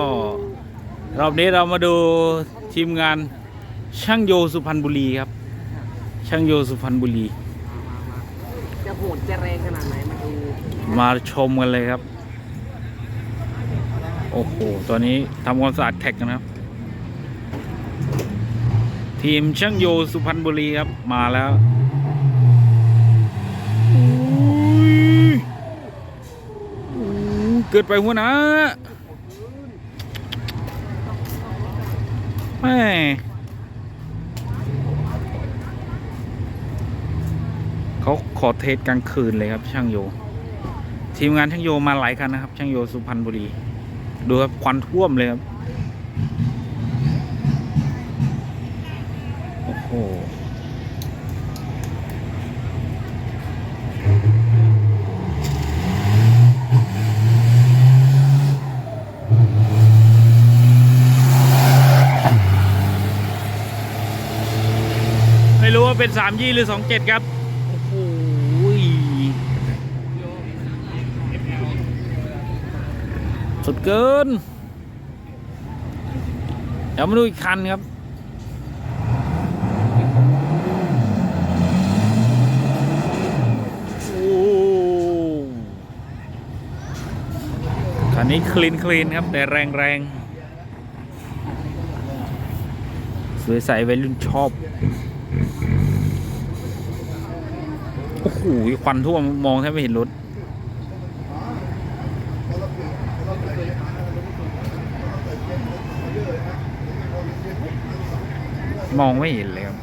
ครับก็รอบนี้เรามาดูทีมงานช่างโยสุพรรณบุรีครับ ช่างโยสุพรรณบุรี จะโหดจะแรงขนาดไหนมาดูมาชมกันเลยครับ โอ้โหตัวนี้ทำความสะอาดแท็กกันนะครับ ทีมช่างโยสุพรรณบุรีครับมาแล้วอุ้ยอู้เกิดไปหัวหนะ ไม่เขาขอเทสกลางคืนเลยครับ ช่างโย ทีมงานช่างโยมาหลายคันนะครับ ช่างโยสุพรรณบุรี ดูครับควันท่วมเลยครับ โอ้โห ว่าเป็นสามยี่หรือสองเจ็ดครับ โอ้โหสุดเกิน เดี๋ยวมาดูอีกคันครับโอ้คันนี้คลีนคลีนครับ แต่แรงแรงสวยใสวัยรุ่นชอบ โอ้โหควันทั่วมมองแทบไม่เห็นรถมองไม่เห็นเลยครับ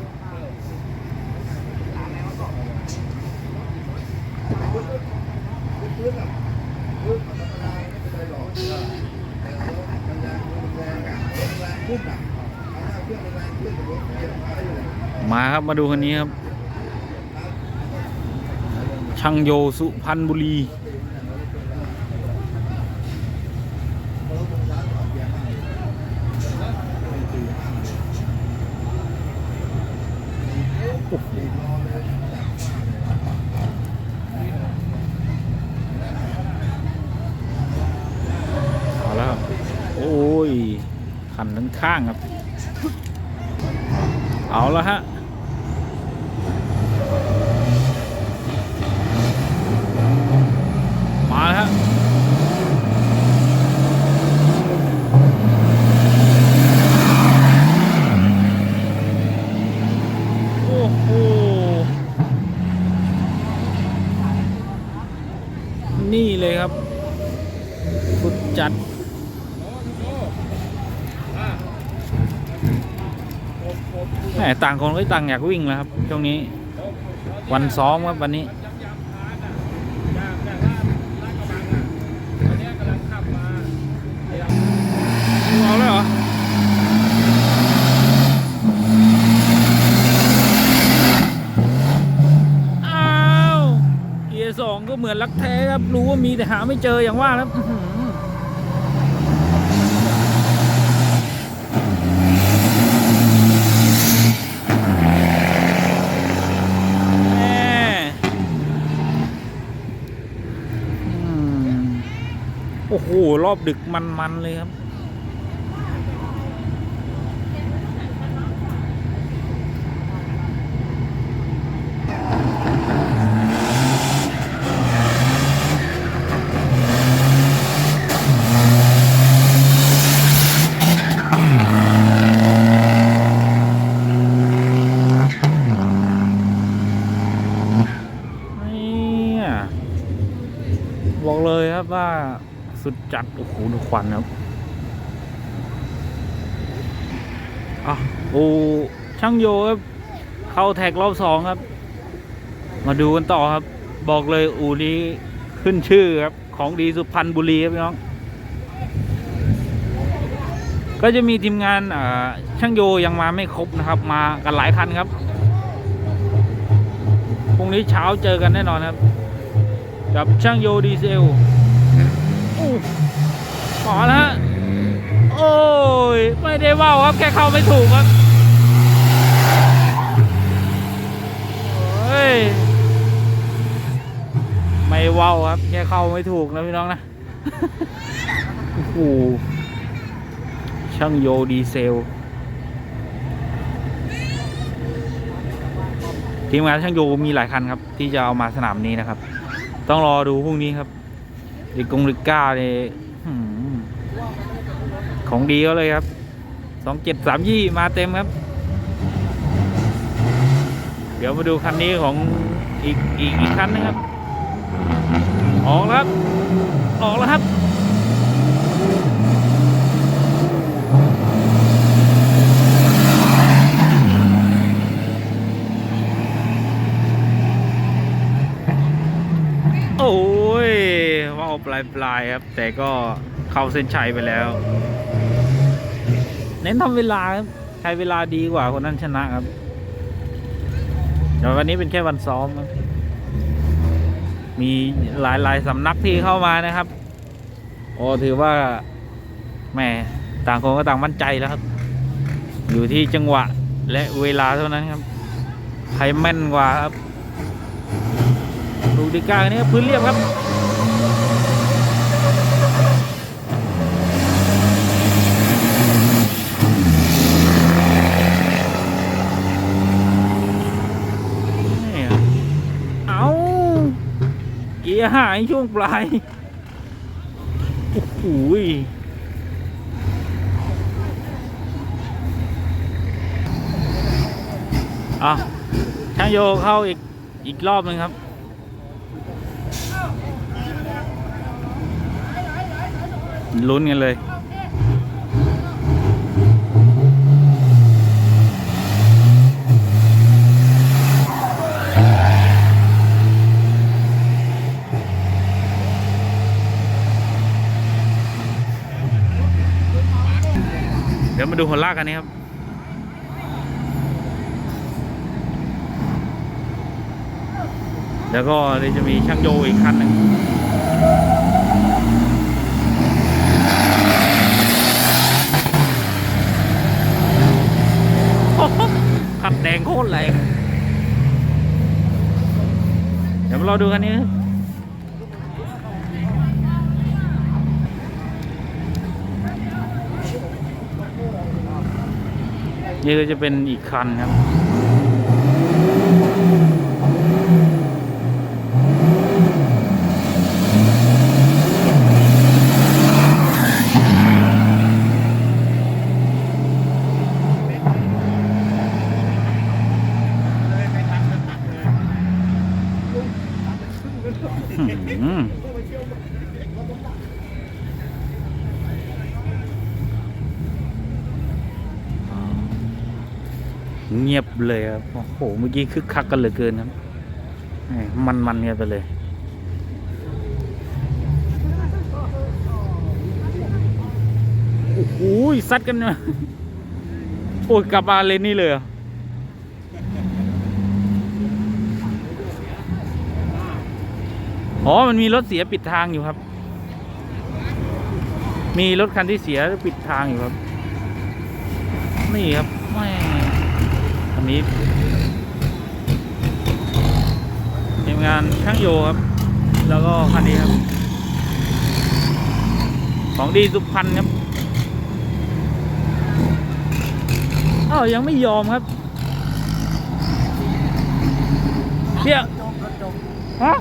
มาครับมาดูคันนี้ครับ ช่างโยสุพรรณบุรี เอาแล้วครับ โอ้ยขันทั้งข้างครับ เอาแล้วฮะ มาแล้วฮะ โอ้โห นี่เลยครับสุดจัด แหม ต่างคนก็ต่างอยากวิ่งแล้วครับ ช่วงนี้ วันซ้อมครับวันนี้เอาเลยเหรออ้าวเกียร์สองก็เหมือนรักแท้ครับ รู้ว่ามีแต่หาไม่เจออย่างว่าแล้วอื้อหือแม่อืม โอ้โหรอบดึกมัน ๆ เลยครับนี่ยบอกเลยครับว่า สุดจัด โอ้โหดูควันครับอะโอ้ช่างโยครับเข้าแท็กรอบสองครับ มาดูกันต่อครับ บอกเลยอูนี้ขึ้นชื่อครับ ของดีสุพรรณบุรีครับพี่น้อง ก็จะมีทีมงานอ่าช่างโยยังมาไม่ครบนะครับ มากันหลายคันครับพรุ่งนี้เช้าเจอกันแน่นอนครับ กับช่างโยดีเซล อู้ขอแล้วฮะ โอ้ย ไม่ได้ว่าวครับ แค่เข้าไม่ถูกครับโอ้ย ไม่ว่าวครับ แค่เข้าไม่ถูกนะพี่น้องนะโอ้โหช่างโยดีเซลทีมงานช่างโยมีหลายคันครับ ที่จะเอามาสนามนี้นะครับ ต้องรอดูพรุ่งนี้ครับ ดิกงลิก้าเนี่ยหืมของดีเขาเลยครับสองเจ็ดสามยี่มาเต็มครับ เดี๋ยวมาดูคันนี้ของอีกอีกอีกคันนึงครับ ออกแล้วครับ ออกแล้วครับ โอ้ยว่าว ปลายปลายครับ แต่ก็เข้าเส้นชัยไปแล้ว เน้นทำเวลาครับใช้เวลาดีกว่าคนนั้นชนะครับแต่วันนี้เป็นแค่วันซ้อมครับมีหลายหลายๆสำนักที่เข้ามานะครับ โอ้ถือว่าแหม่ต่างคนก็ต่างมั่นใจแล้วครับ อยู่ที่จังหวะและเวลาเท่านั้นครับใครแม่นกว่าครับดูดีกาอันนี้พื้นเรียบครับ นี่อะเอาเกี ยหายช่วงปลาย โอ้โหยอะช่างโยเข้าอีก อีกรอบหนึงครับ ลุ้นกันเลย ดี๋ยวมาดูหัวลากกันนี้ครับแล้วก็เดี๋ยวจะมีช่างโยอีกคันหนึ่งขัดแดงโคตรแรงเดี๋ยวมารอดูกันนี้ครับ นี่ก็จะเป็นอีกคันครับ อืม เงียบเลยครับ โอ้โห เมื่อกี้คึกคักกันเหลือเกินครับแหม่มันๆกันไปเลย โอ้โหซัดกันมาโอ้ยกลับมาเลนนี่เลยอ๋อ มันมีรถเสียปิดทางอยู่ครับ มีรถคันที่เสียปิดทางอยู่ครับ นี่ครับแม่ นี้ทีมงานช่างโยครับ แล้วก็คันนี้ครับ ของดีสุพรรณครับอ้าวยังไม่ยอมครับเนี่ยฮะ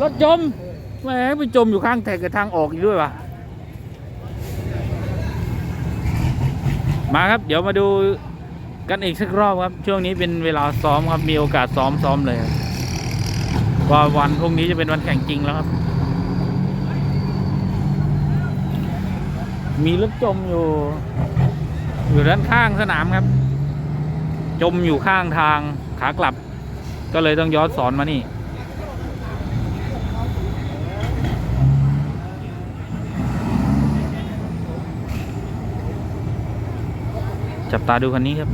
รถจมแหมไปจมอยู่ข้างแท็กกับทางออกอีกด้วยวะมาครับ เดี๋ยวมาดู กันอีกสักรอบครับ ช่วงนี้เป็นเวลาซ้อมครับ มีโอกาสซ้อมซ้อมเลยว่าวันพรุ่งนี้จะเป็นวันแข่งจริงแล้วครับ มีรถจมอยู่ อยู่ด้านข้างสนามครับ จมอยู่ข้างทางขากลับ ก็เลยต้องย้อนสอนมานี่ ตาดูคันนี้ครับ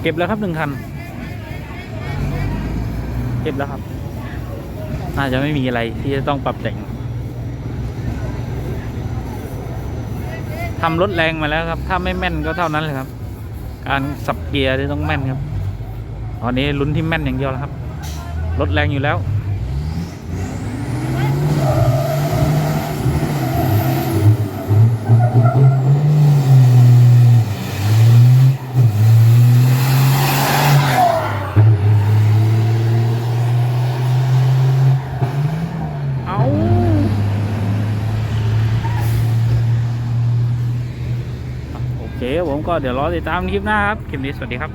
เก็บแล้วครับหนึ่งคัน เก็บแล้วครับน่าจะไม่มีอะไรที่จะต้องปรับแต่งทำรถแรงมาแล้วครับ ถ้าไม่แม่นก็เท่านั้นเลยครับ การสับเกียร์ที่ต้องแม่นครับ ตอนนี้ลุ้นที่แม่นอย่างเดียวแล้วครับ รถแรงอยู่แล้ว เอาโอเคครับผม ก็เดี๋ยวรอติดตามคลิปหน้าครับคลิปนี้สวัสดีครับ